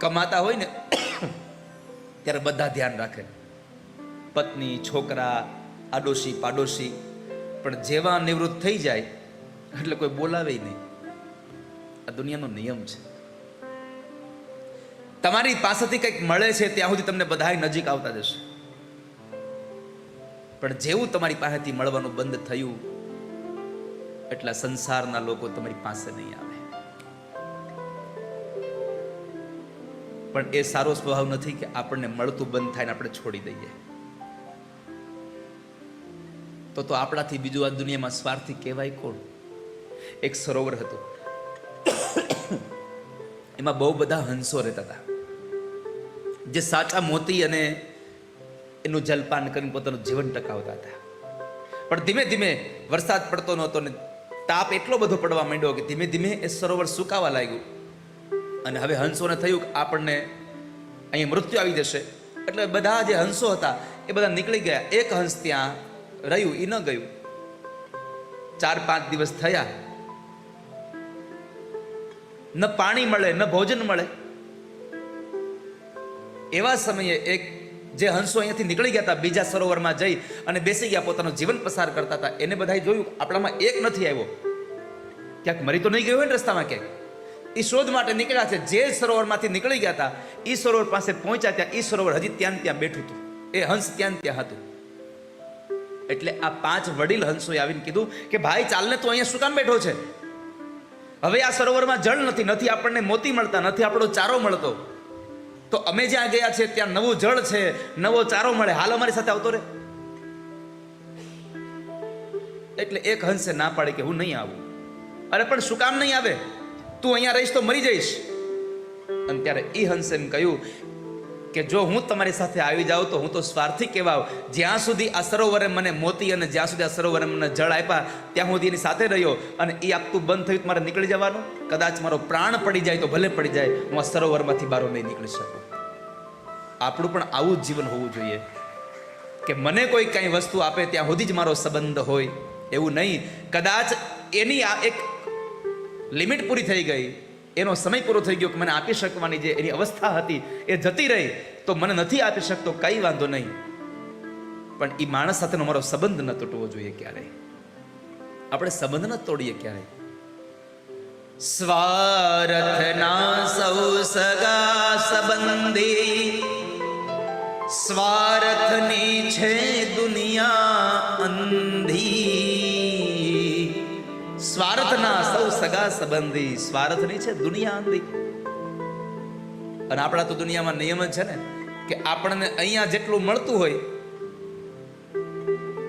કમાતા હોય ને, ત્યારે બધા ધ્યાન રાખે. પત્ની, છોકરા, આડોશી, પાડોશી, પણ જેવા નિવૃત્ત થઈ જાય, એટલે કોઈ બોલાવે નહીં. આ દુનિયાનો નિયમ છે. તમારી પાસેથી કંઈક મળે છે, ત્યાં સુધી તમને બધા નજીક આવતા જશે. પણ જેવું તમારી પાસેથી મળવાનું બંધ થયું, એટલા સંસારના લોકો તમારી પાસે નહીં આવે. પણ એ સારો સ્વભાવ નથી કે આપણને મળતું બંધ થાય ને આપણે છોડી દઈએ. તો તો આપણાથી બીજું આ દુનિયામાં સ્વાર્થી કહેવાય કોણ? એક સરોવર હતું. એમાં બહુ બધા હંસો રહેતા હતા. જે સાચા મોતી અને એનું જલપાન કરીને પોતાનું જીવન ટકાવતા હતા. પણ ધીમે ધીમે વરસાદ પડતો નહોતો ને તાપ એટલો બધો પડવા માંડ્યો કે ધીમે ધીમે એ સરોવર સુકાવા લાગ્યું. અને હવે હંસોને થયું કે આપણને અહીંયા મૃત્યુ આવી જશે. એટલે બધા જે હંસો હતા, એ બધા નીકળી ગયા. એક હંસ ત્યાં રહ્યું એ ન ગયું. ચાર, પાંચ દિવસ થયા. ન પાણી મળે, ન ભોજન મળે. એવા સમયે એક જે હંસો અહીંયાથી નીકળી ગયા હતા, બીજા સરોવરમાં જઈ અને બેસી ગયા, પોતાનું જીવન પસાર કરતા હતા. એને બધાએ જોયું, આપણામાં એક નથી આવ્યો. ક્યાંક મરી તો નહીં ગયો હોય ને રસ્તામાં ક્યાંક? એ શોધ માટે નીકળ્યા છે. જે સરોવરમાંથી નીકળી ગયા હતા એ સરોવર પાસે પહોંચ્યા ત્યાં એ સરોવર હજી ત્યાં ત્યાં બેઠું હતું. એ હંસ ત્યાં ત્યાં હતું. એટલે આ પાંચ વડીલ હંસોએ આવીને કીધું કે, ભાઈ, ચાલને તું અહીંયા શું કામ બેઠો છે? હવે આ સરોવરમાં જળ નથી નથી આપણને મોતી મળતા, નથી આપણો ચારો મળતો. તો અમે જ્યાં ગયા છે, ત્યાં નવું જળ છે, નવો ચારો મળે. હાલ અમારી સાથે આવતો રે. એટલે એક હંસે ના પાડી કે, હું નહીં આવું. અરે, પણ શું કામ નહીં આવે? તું અહીંયા રહીશ તો મરી જઈશ. અને ત્યારે એ હંસે એમ કહ્યું કે જો હું તમારી સાથે આવી જાઉં તો હું તો સ્વાર્થી કહેવાઉં જ્યાં સુધી આ સરોવરે મને મોતી અને જ્યાં સુધી આ સરોવરે મને જળ આપ્યા, ત્યાં સુધી એની સાથે રહ્યો. અને એ આપતું બંધ થયું મારે નીકળી જવાનું. કદાચ મારો પ્રાણ પડી જાય તો ભલે પડી જાય, હું આ સરોવરમાંથી બારો નહીં નીકળી શકું. આપણું પણ આવું જ જીવન હોવું જોઈએ. કે મને કોઈ કાંઈ વસ્તુ આપે ત્યાં સુધી જ મારો સંબંધ હોય. એવું નહીં. કદાચ એની આ એક લિમિટ પૂરી થઈ ગઈ. એનો સમય પૂરો થઈ ગયો કે મને આપી શકવાની જે એની અવસ્થા હતી એ જતી રહી, તો મને નથી આપી શકતો, કઈ વાંધો નહીં. પણ એ માણસ સાથેનો મારો સંબંધ ન તૂટવો જોઈએ ક્યારેય આપણે સંબંધ ન તોડીએ ક્યારેય સ્વાર્થના સૌ સગા સંબંધી. સ્વાર્થની છે દુનિયા અંધી. સ્વાર્થના સૌ સગા સંબંધી સ્વાર્થની છે દુનિયા અંધી અને આપણા તો દુનિયામાં નિયમ જ છે ને કે આપણને અહીંયા જેટલું મળતું હોય,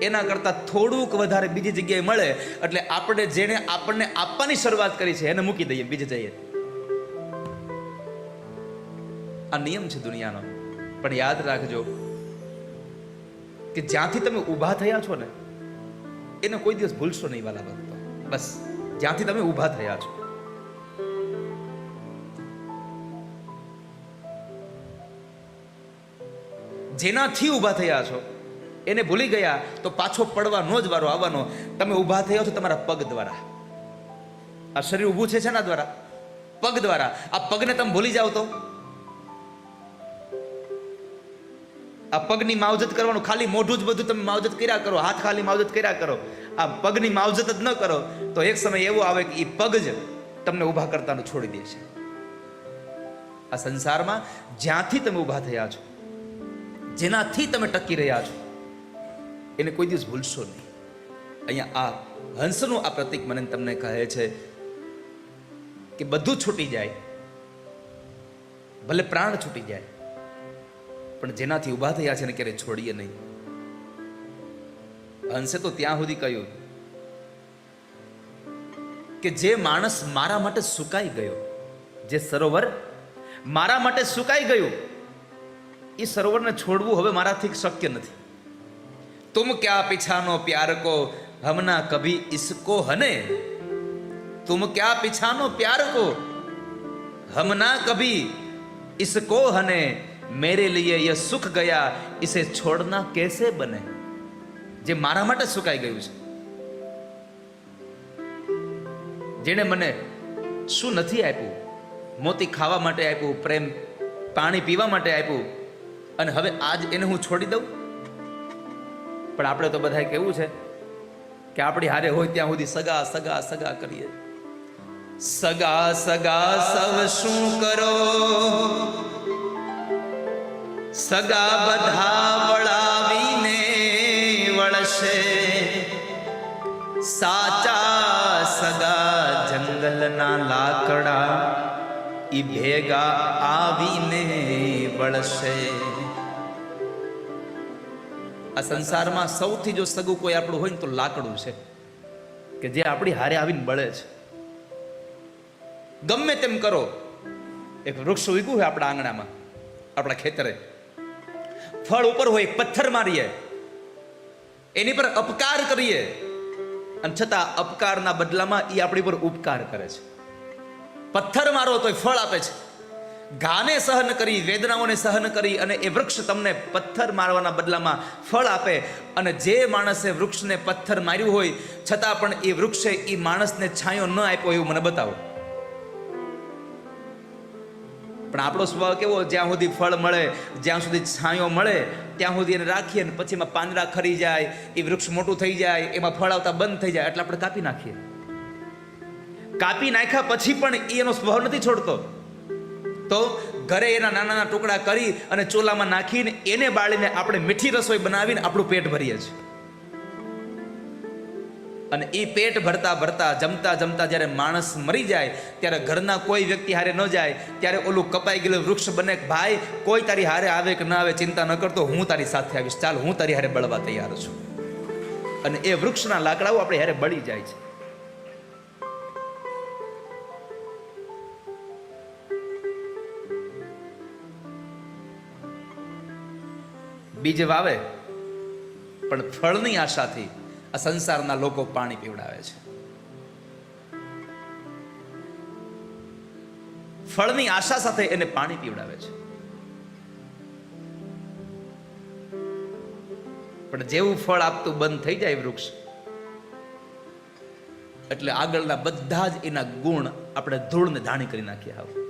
એના કરતાં થોડુંક વધારે બીજી જગ્યાએ મળે, એટલે આપણે જેને આપણને આપવાની શરૂઆત કરી છે એને મૂકી દઈએ, બીજે જઈએ. આ નિયમ છે દુનિયાનો. પણ યાદ રાખજો કે જ્યાંથી તમે ઊભા થયા છો ને, એને કોઈ દિવસ ભૂલશો નહીં, વાલા બસ, જ્યાંથી તમે ઊભા થયા છો. જેનાથી ઊભા થયા છો, એને ભૂલી ગયા તો પાછો પડવાનો જ વારો આવવાનો. તમે ઊભા થયા છો તમારા પગ દ્વારા. આ શરીર ઊભું છે શેના દ્વારા? પગ દ્વારા. આ પગને તમે ભૂલી જાઓ તો? આ પગની માવજત કરવાનું, ખાલી મોઢું જ બધું તમે માવજત કર્યા કરો, હાથ ખાલી માવજત કર્યા કરો. આ પગની માવજત જ ન કરો, તો એક સમય એવો આવે કે એ પગ જ તમને ઊભા કરતાનું છોડી દે છે. આ સંસારમાં જ્યાંથી તમે ઊભા થયા છો, જેનાથી તમે ટકી રહ્યા છો, એને કોઈ દિવસ ભૂલશો નહીં. અહીંયા આ હંસનું આ પ્રતિક મને તમને કહે છે કે બધું છૂટી જાય, ભલે પ્રાણ છૂટી જાય પણ જેનાથી ઊભા થયા છે ને ક્યારેય છોડીએ નહીં. હંસે તો ત્યાં સુધી કહ્યું કે જે માણસ મારા માટે સુકાઈ ગયો, જે સરોવર મારા માટે સુકાઈ ગયું, એ સરોવરને છોડવું હવે મારાથી શક્ય નથી. તુમ ક્યાં પીછાનો પ્યાર કો હમના કભી ઇસકો હને? તુમ ક્યાં પીછાનો પ્યાર કો હમના કભી ઇસકો હને? મેરે લીએ યહ સુખ ગયા ઇસે છોડના કેસે બને જે મારા માટે સુકાઈ ગયું છે જેણે મને શું નથી આપ્યું મોતી ખાવા માટે આપ્યું પ્રેમ પાણી પીવા માટે આપ્યું અને હવે આજ એને હું છોડી દઉં? પણ આપણે તો બધાએ કેવું છે કે આપણી હારે હોય ત્યાં સુધી સગા સગા સગા કરીએ. સગા સગા સવ શું કરો? સગા બધા વળાવીને વળશે. સાચા સગા જંગલના લાકડા ઈ ભેગા આવીને વળશે. આ સંસારમાં સૌથી જો સગું કોઈ આપણું હોય ને તો લાકડું છે, કે જે આપણી હારે આવીને બળે છે. ગમે તેમ કરો, એક વૃક્ષ ઉગ્યું હોય આપણા આંગણામાં, આપણા ખેતરે. ફળ ઉપર હોય, પથ્થર મારીએ. એની પર અપકાર કરીએ. અને છતાં અપકારના બદલામાં એ આપણી પર ઉપકાર કરે છે. પથ્થર મારો તોય ફળ આપે છે. ઘાને સહન કરી, વેદનાઓને સહન કરી અને એ વૃક્ષ તમને પથ્થર મારવાના બદલામાં ફળ આપે અને જે માણસે વૃક્ષને પથ્થર માર્યું હોય, છતાં પણ એ વૃક્ષે એ માણસને છાંયો ન આપ્યો એવું મને બતાવો. પણ આપણો સ્વભાવ કેવો? જ્યાં સુધી ફળ મળે, જ્યાં સુધી છાંયો મળે, ત્યાં સુધી એને રાખીએ ને પછી એમાં પાંદડા ખરી જાય, એ વૃક્ષ મોટું થઈ જાય, એમાં ફળ આવતા બંધ થઈ જાય, એટલે આપણે કાપી નાખીએ. કાપી નાખ્યા પછી પણ એ એનો સ્વભાવ નથી છોડતો. તો ઘરે એના નાના નાના ટુકડા કરી અને ચોલામાં નાખીને એને બાળીને આપણે મીઠી રસોઈ બનાવીને આપણું પેટ ભરીએ છીએ. અને એ પેટ ભરતા ભરતા, જમતા જમતા જ્યારે માણસ મરી જાય, ત્યારે ઘરના કોઈ વ્યક્તિ હારે ન જાય, ત્યારે ઓલું કપાઈ ગયેલું વૃક્ષ બને ભાઈ, કોઈ તારી હારે આવે કે ના આવે, ચિંતા ન કરતો, હું તારી સાથે આવીશ. ચાલ, હું તારી હારે બળવા તૈયાર છું. અને એ વૃક્ષના લાકડાઓ આપણે હારે બળી જાય છે. બીજ વાવે, પણ ફળની આશાથી આ સંસારના લોકો પાણી પીવડાવે છે. ફળની આશા સાથે એને પાણી પીવડાવે છે. પણ જેવું ફળ આપતું બંધ થઈ જાય વૃક્ષ, એટલે આગળના બધા જ એના ગુણ આપણે ધૂળને ધાણી કરી નાખીએ હાવ.